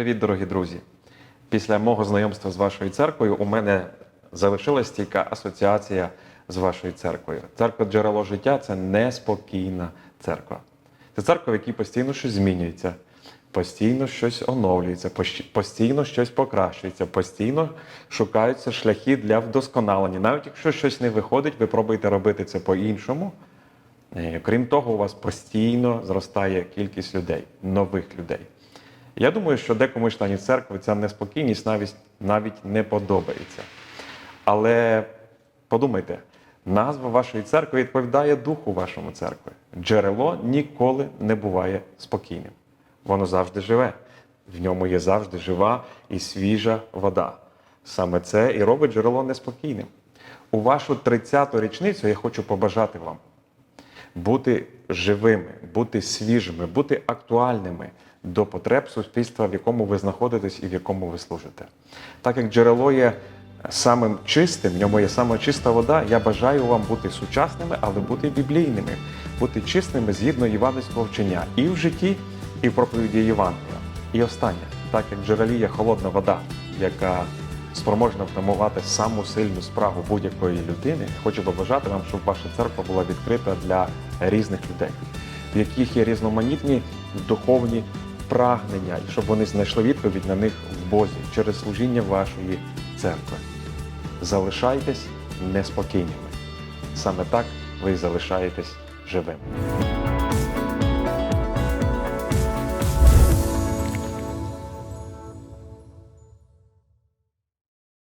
Привіт, дорогі друзі! Після мого знайомства з вашою церквою у мене залишилась стійка асоціація з вашою церквою. Церква джерело життя це неспокійна церква. Це церква, в якій постійно щось змінюється, постійно щось оновлюється, постійно щось покращується, постійно шукаються шляхи для вдосконалення. Навіть якщо щось не виходить, ви пробуєте робити це по-іншому. Е, Крім того, у вас постійно зростає кількість людей, нових людей. Я думаю, що декому членів церкви ця неспокійність навіть, навіть не подобається. Але подумайте, назва вашої церкви відповідає духу вашому церкви. Джерело ніколи не буває спокійним. Воно завжди живе. В ньому є завжди жива і свіжа вода. Саме це і робить джерело неспокійним. У вашу 30-ту річницю я хочу побажати вам бути живими, бути свіжими, бути актуальними до потреб суспільства, в якому ви знаходитесь і в якому ви служите. Так як джерело є самим чистим, в ньому є саме чиста вода, я бажаю вам бути сучасними, але бути біблійними, бути чистими згідно євангельського вчення і в житті, і в проповіді Євангелія. І останнє, так як джерелі є холодна вода, яка спроможна втамувати саму сильну спрагу будь-якої людини, хочу побажати вам, щоб ваша церква була відкрита для різних людей, в яких є різноманітні духовні прагнення, щоб вони знайшли відповідь на них в Бозі через служіння вашої церкви. Залишайтесь неспокійними. Саме так ви залишаєтесь живими.